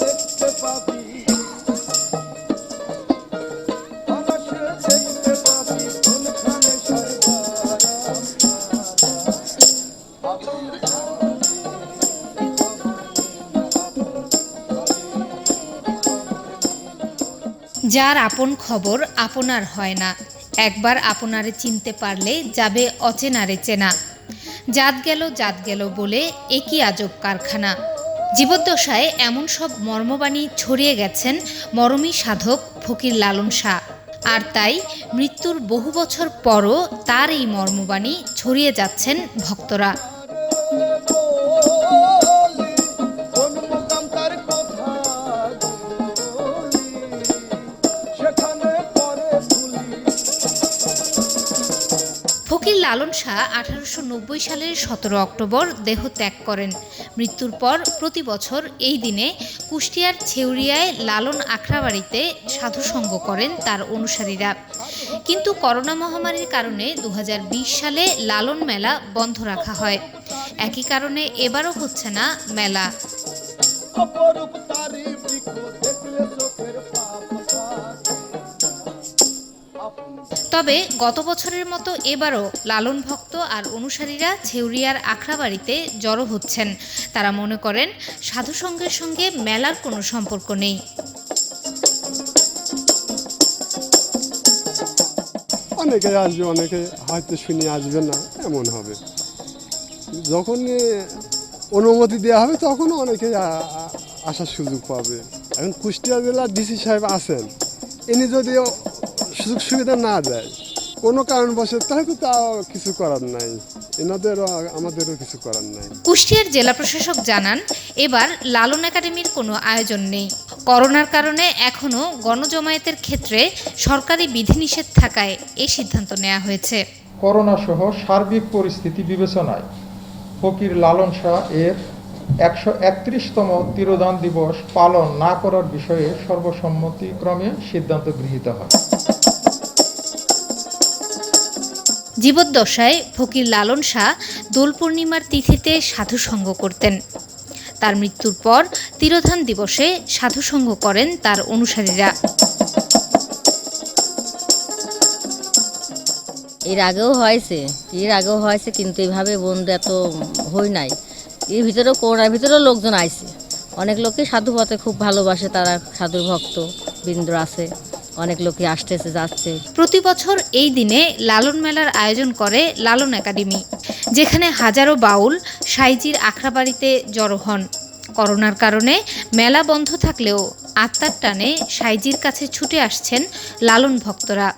দেখতে পাবি। যার আপন খবর আপনার হয় না। একবার আপনারে চিনতে পারলে যাবে অচেনারে চেনা। জাত গেল জাত গেল বলে একই আজব কারখানা। জীবদ্দশায় এমন সব মর্মবাণী ছড়িয়ে গেছেন মরমী সাধক ফকির লালন শাহ। আর তাই মৃত্যুর বহু বছর পরও তার এই মর্মবাণী ছড়িয়ে যাচ্ছেন ভক্তরা। ফকির লালন শাহ আঠারোশো নব্বই সালের সতেরো অক্টোবর দেহ ত্যাগ করেন। মৃত্যুর পর প্রতি বছর এই দিনে কুষ্টিয়ার ছেউরিয়ায় লালন আখড়াবাড়িতে সাধুসঙ্গ করেন তার অনুসারীরা। কিন্তু করোনা মহামারীর কারণে দু হাজার বিশ সালে লালন মেলা বন্ধ রাখা হয়। একই কারণে এবারও হচ্ছে না মেলা। তবে গত বছরের মতো এবারও লালন ভক্ত আর অনুসারীরা ছেউরিয়ার আখড়াবাড়িতে জড়ো হচ্ছেন। তারা মনে করেন সাধুসঙ্গের সঙ্গে মেলার কোনো সম্পর্ক নেই। অনেকে আসবে, অনেকে হয়তো শুনে আসবে না, এমন হবে। যখন অনুমতি দেওয়া হবে তখন অনেকে আসার সুযোগ পাবে। এখন কুষ্টিয়া জেলার ডিসি সাহেব আছেন। ইনি যদি সুযোগ সুবিধা না দেয় কোনো কারণবশত তাহলে তো তাও কিছু করার নাই। এনাদেরও আমাদেরও কিছু করার নাই। কুষ্টিয়ার জেলা প্রশাসক জানান এবার লালন একাডেমির কোনো আয়োজন নেই। করোনার কারণে এখনও গণজমায়েতের ক্ষেত্রে সরকারি বিধিনিষেধ থাকায় এই সিদ্ধান্ত নেওয়া হয়েছে। করোনা সহ সার্বিক পরিস্থিতি বিবেচনায় ফকির লালন শাহ এর একশো একত্রিশতম তিরোধান দিবস পালন না করার বিষয়ে সর্বসম্মতিক্রমে সিদ্ধান্ত গৃহীত হয়। জীবদ্দশায় ফকির লালন শাহ দোল পূর্ণিমার তিথিতে সাধুসঙ্গ করতেন। তার মৃত্যুর পর তিরোধান দিবসে সাধুসঙ্গ করেন তার অনুসারীরা। এর আগেও হয়েছে এর আগেও হয়েছে কিন্তু এভাবে বন্ধু এত হই নাই। এর ভিতরেও করোনার ভিতরেও লোকজন আইছে। অনেক লোকই সাধু পথে খুব ভালোবাসে, তারা সাধুর ভক্ত, বৃন্দ আছে, অনেক লোকই আসতেছে, যাচ্ছে। প্রতি বছর এই দিনে লালন মেলার আয়োজন করে লালন একাডেমি, যেখানে হাজারো বাউল সাইজির আখড়াবাড়িতে জড়ো হন। করোনার কারণে মেলা বন্ধ থাকলেও আত্মার টানে সাইজির কাছে ছুটে আসছেন লালন ভক্তরা।